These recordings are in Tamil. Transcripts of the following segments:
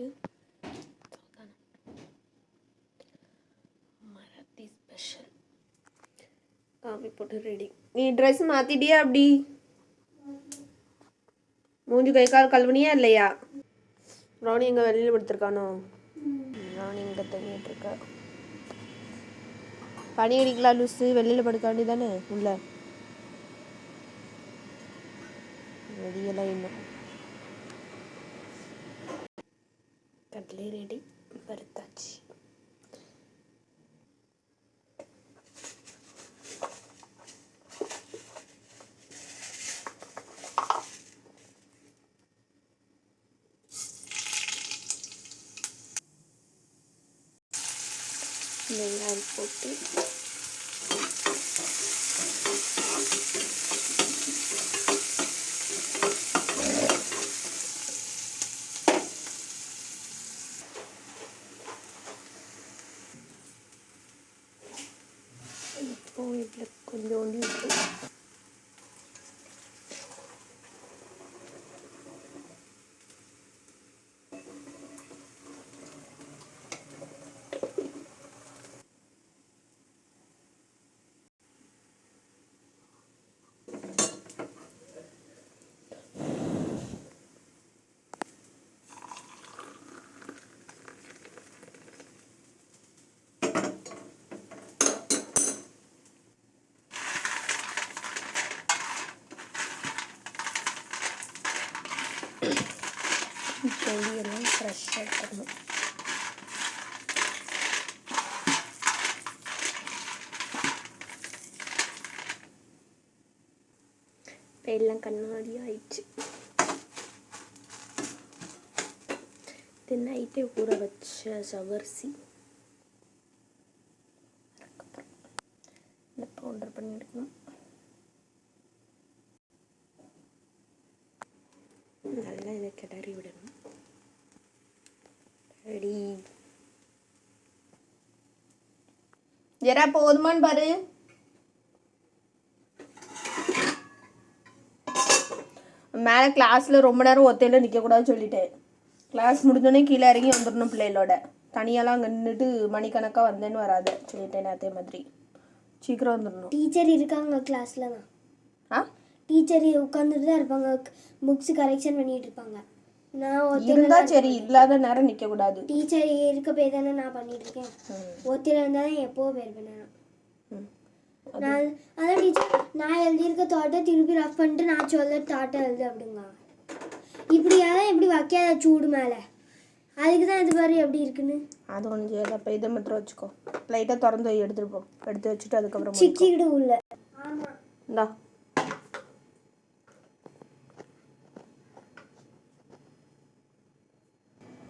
இன்னைக்கு மராத்தி ஸ்பெஷல் காஃபி போட்டு ரெடி நீ ட்ரெஸ் மாற்றிட்டியா அப்படி? மூஞ்சி கை கால் கழுவுனியா இல்லையா? ராணி எங்கே வெளியில் படுத்திருக்கானோ? ராணி இங்கே தங்கிட்டு இருக்கா. பனி அடிக்கலாம் லூஸு வெளியில் படுக்க வேண்டியதானே உள்ள. வெளியெல்லாம் இன்னும். கட்லி ரெடி. பருத்தாச்சு வெங்காயம் போட்டு இப்போ இதில் கொஞ்சோண்டு உப்பு ஃப்ரெஷ்ஷாக இருக்கணும் இப்போ எல்லாம் கண்ணாடி ஆயிடுச்சு நைட்டே ஊற வச்ச சவர்சி அதுக்கப்புறம் இந்த பவுடர் பண்ணி எடுக்கணும் நல்லா இதை கிளறி விடணும் ரெடி. ஜெரா போதுமான்னு பாரு. மேலே கிளாஸில் ரொம்ப நேரம் ஒத்தையில் நிற்கக்கூடாதுன்னு சொல்லிட்டேன். கிளாஸ் முடிஞ்சோடனே கீழே இறங்கி வந்துடணும் பிள்ளைகளோட. தனியாலாம் அங்கே நின்றுட்டு மணிக்கணக்காக வந்தேன்னு வராது. சொல்லிட்டேன் அதே மாதிரி. சீக்கிரம் வந்துடணும். டீச்சர் இருக்காங்க கிளாஸ்ல தான். ஆ? டீச்சர் உட்காந்துட்டு தான் இருப்பாங்க. புக்ஸ் கரெக்ஷன் பண்ணிட்டு இருப்பாங்க. நான் இருந்தா சரி இல்லாத நேரம் நிற்கக்கூடாது டீச்சர் இருக்க போய் தானே நான் பண்ணிட்டு இருக்கேன் ஒத்தையில இருந்தால் தான் எப்போ நான். ம். நான் அதான் டீச்சர் நான் எழுதியிருக்க தாட்டை திருப்பி ரஃப் பண்ணிட்டு நான் சொல்ல தாட்டை எழுது அப்படிங்க. இப்படியாதான் எப்படி வைக்காத சூடு மேலே? அதுக்கு தான் இது பாரு எப்படி இருக்குன்னு? அது ஒன்று செய்யாது அப்போ இதை மட்டும் வச்சுக்கோ. லைட்டாக திறந்து எடுத்துட்டு போ. எடுத்து வச்சுட்டு அதுக்கப்புறம் மூடிக்கோ. சிக்கிக்கிடு உள்ள. இந்தா.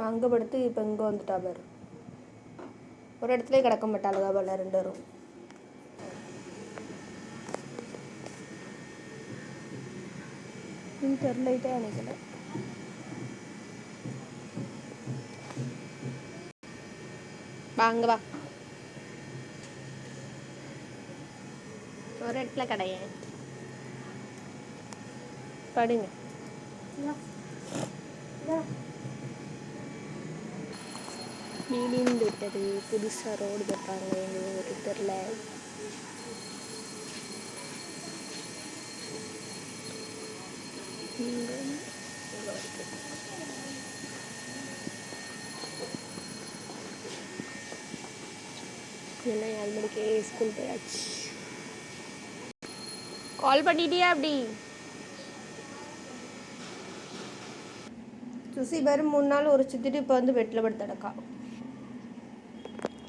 அங்கே படுத்து இப்போ இங்கே வந்துட்டா பாரு. ஒரு இடத்துல கிடக்க மாட்டாளுங்க போல ரெண்டு வரும் தெரியலைட்டே அணைக்கல வாங்க வா. ஒரு இடத்துல கடைய. படுங்க. மீடியம் விட்டது புதுசாக ரோடு போட்டாங்க எங்கள் ஒரு இருக்கு. எல்லாம் ஏழு மணிக்கே ஸ்கூல் போயாச்சு. கால் பண்ணிட்டியா அப்படி? சுசி பாரு மூணு நாள் ஒரு சுத்திட்டு இப்போ வந்து பெட்டில் படுத்து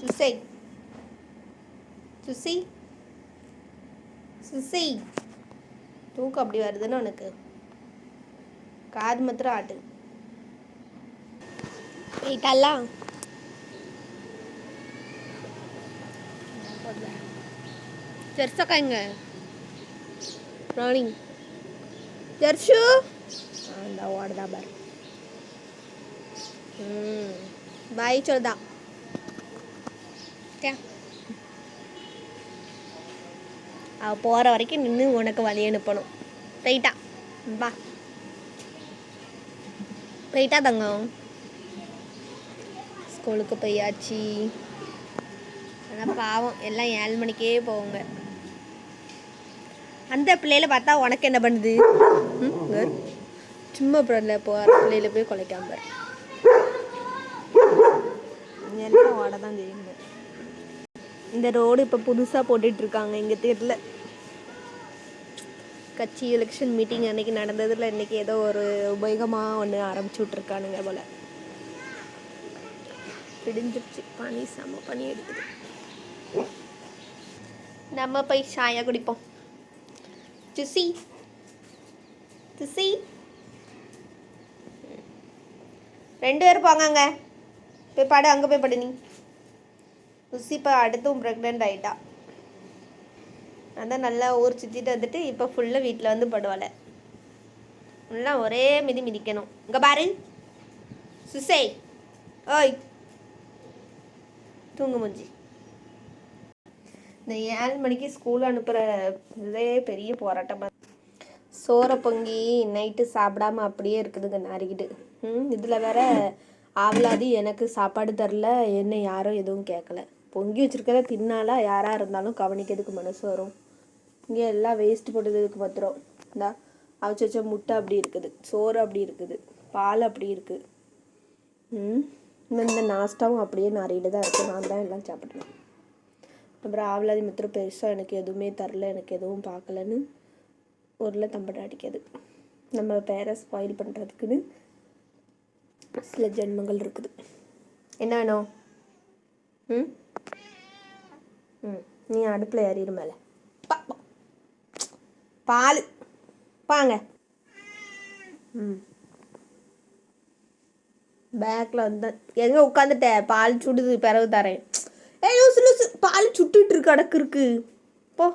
சுசை சுசி சுசி தூக்கம் அப்படி வருதுன்னு உனக்கு. காது மாத்திரம் ஆட்டு. போயிட்டாலாம் ஜெர்சக்கா எங்க ராணி ஜெர்ஷு அந்த ஓடுதா பாரு. ம். பாய் சொல்லுதான் ஓகே அவள் போகிற வரைக்கும் நின்று உனக்கு வழி அனுப்பணும். ரைட்டா வா. போயிட்டா தங்கம். ஸ்கூலுக்கு போயாச்சு. ஆனால் பாவம் எல்லாம் ஏழு மணிக்கே போவாங்க அந்த பிள்ளையில பார்த்தா உனக்கு என்ன பண்ணுது? சும்மா பிள்ளை போகிற பிள்ளையில போய் கொலைக்காம எல்லாம் ஓட தான் இந்த ரோடு இப்போ புதுசாக போட்டுட்ருக்காங்க. இருக்காங்க இங்கே தெரியல கட்சி எலெக்ஷன் மீட்டிங் அன்றைக்கி நடந்ததில் இன்றைக்கி ஏதோ ஒரு உபயோகமாக ஒன்று ஆரம்பிச்சு விட்ருக்கானுங்க போல். பிடிஞ்சிருச்சு. பனி செம பனி எடுக்குது நம்ம போய் சாயா குடிப்போம். ஜுசி ஜுசி ரெண்டு பேரும் போங்கங்க. போய் படு அங்கே போய் படு நீ. ஜுசி இப்போ அடுத்தும் ப்ரெக்னென்ட் ஆகிட்டா அதான் நல்லா ஊர் சுற்றிட்டு வந்துட்டு இப்போ ஃபுல்லாக வீட்டில் வந்து படுவாள நல்லா ஒரே மிதி மிதிக்கணும். இங்கே பாரு. சுசை. ஓய். தூங்கு முஞ்சி. இந்த ஏழு மணிக்கு ஸ்கூல் அனுப்புகிற இதே பெரிய போராட்டமாக சோறை பொங்கி நைட்டு சாப்பிடாம அப்படியே இருக்குதுங்க நாரிக்கிட்டு ம் இதில் வேற ஆவலாதி எனக்கு சாப்பாடு தரல என்ன யாரும் எதுவும் கேட்கல பொங்கி வச்சிருக்கத தின்னாலா யாராக இருந்தாலும் கவனிக்கிறதுக்கு மனசு வரும். இங்கே எல்லாம் வேஸ்ட் போட்டதுக்கு பத்திரம். இந்தா அவிச்சு வச்ச முட்டை அப்படி இருக்குது. சோறு அப்படி இருக்குது. பால் அப்படி இருக்குது ம்? இன்னும் இந்த நாஸ்டாவும் அப்படியே நிறையிட்டு தான் இருக்குது நான் தான் எல்லாம் சாப்பிட்றேன் அப்புறம் ஆவலாதி மித்திரம் பெருசாக எனக்கு எதுவுமே தரல. எனக்கு எதுவும் பார்க்கலன்னு ஊரில் தம்பட்டை அடிக்காது நம்ம பேரை ஸ்பாயில் பண்ணுறதுக்குன்னு சில ஜென்மங்கள் இருக்குது. என்ன வேணும்? ம்? ம் நீ அடுப்பில் ஏறிடு மேலே. பால். பாங்க. ம். பேக்கில் வந்து எங்கே உட்காந்துட்ட பால் சுடுது பிறகு தரேன். ஏ லூசு லூசு. பால் சுட்டுட்டு இருக்கு அடக்கு இருக்கு போ.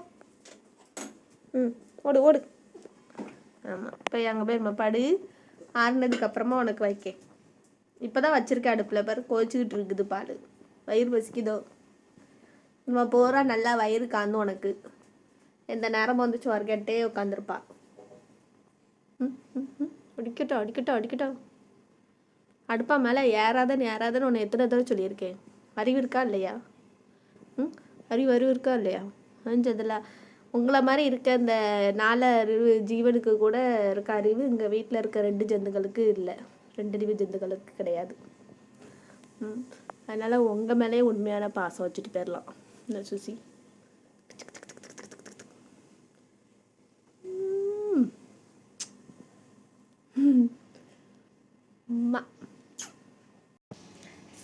ம் ஓடு ஓடு. ஆமாம் போய் அங்கே போய் நம்ம படு. ஆறுனதுக்கு அப்புறமா உனக்கு வைக்க இப்போ தான் வச்சுருக்கேன் அடுப்பில் பாரு கோச்சிக்கிட்டு இருக்குது பால். வயிறு பசிக்குதோ? நம்ம போகிறா நல்லா வயிறு காந்தும் உனக்கு. எந்த நேரம் வந்துச்சு சொர்க்கட்டே உட்காந்துருப்பா ம் ம், ம். அடிக்கட்டும் அடிக்கட்டும் அடிக்கட்டும். அடுப்பா மேலே ஏறாதன்னு ஏறாதன்னு உன்னை எத்தனை தடவை சொல்லியிருக்கேன். அறிவு இருக்கா இல்லையா? ம் அறிவு அறிவு இருக்கா இல்லையா? அஞ்சதில் உங்களை மாதிரி இருக்க இந்த நாலு அறிவு ஜீவனுக்கு கூட இருக்க அறிவு இங்கே வீட்டில் இருக்க ரெண்டு ஜந்துகளுக்கு இல்லை. ரெண்டு அறிவு ஜந்துகளுக்கு கிடையாது. ம். அதனால் உங்கள் மேலேயே உண்மையான பாசம் வச்சுட்டு போயிடலாம் இந்த சுசி.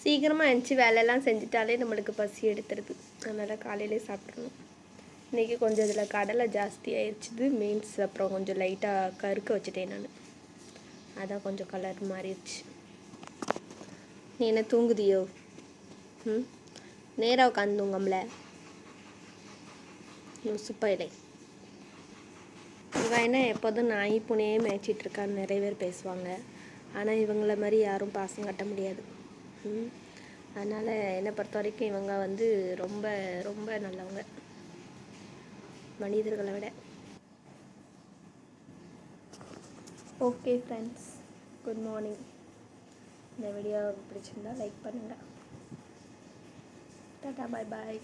சீக்கிரமாக எழுந்துச்சி வேலையெல்லாம் செஞ்சுட்டாலே நம்மளுக்கு பசி எடுத்துருது. அதனால் காலையிலே சாப்பிட்றணும் இன்றைக்கி கொஞ்சம் இதில் கடலை ஜாஸ்தி ஆயிடுச்சுது மீன்ஸ் அப்புறம் கொஞ்சம் லைட்டாக கருக்க வச்சுட்டேன் நான். அதான் கொஞ்சம் கலர் மாறிடுச்சு. நீ என்ன தூங்குதியோ? ம் நேராக உட்காந்து தூங்கம்ல. சுப்பையிலே இவன் என்ன எப்போதும் நாய் புனையே மேய்ச்சிட்டு இருக்கான்னு நிறைய பேர் பேசுவாங்க. ஆனால் இவங்கள மாதிரி யாரும் பாசம் கட்ட முடியாது. ம். அதனால் என்னை பொறுத்த வரைக்கும் இவங்க வந்து ரொம்ப ரொம்ப நல்லவங்க. மனிதர்களை விட. ஓகே ஃப்ரெண்ட்ஸ் குட் மார்னிங் இந்த வீடியோ பிடிச்சிருந்தா லைக் பண்ணுங்கள் டாட்டா பாய் பாய்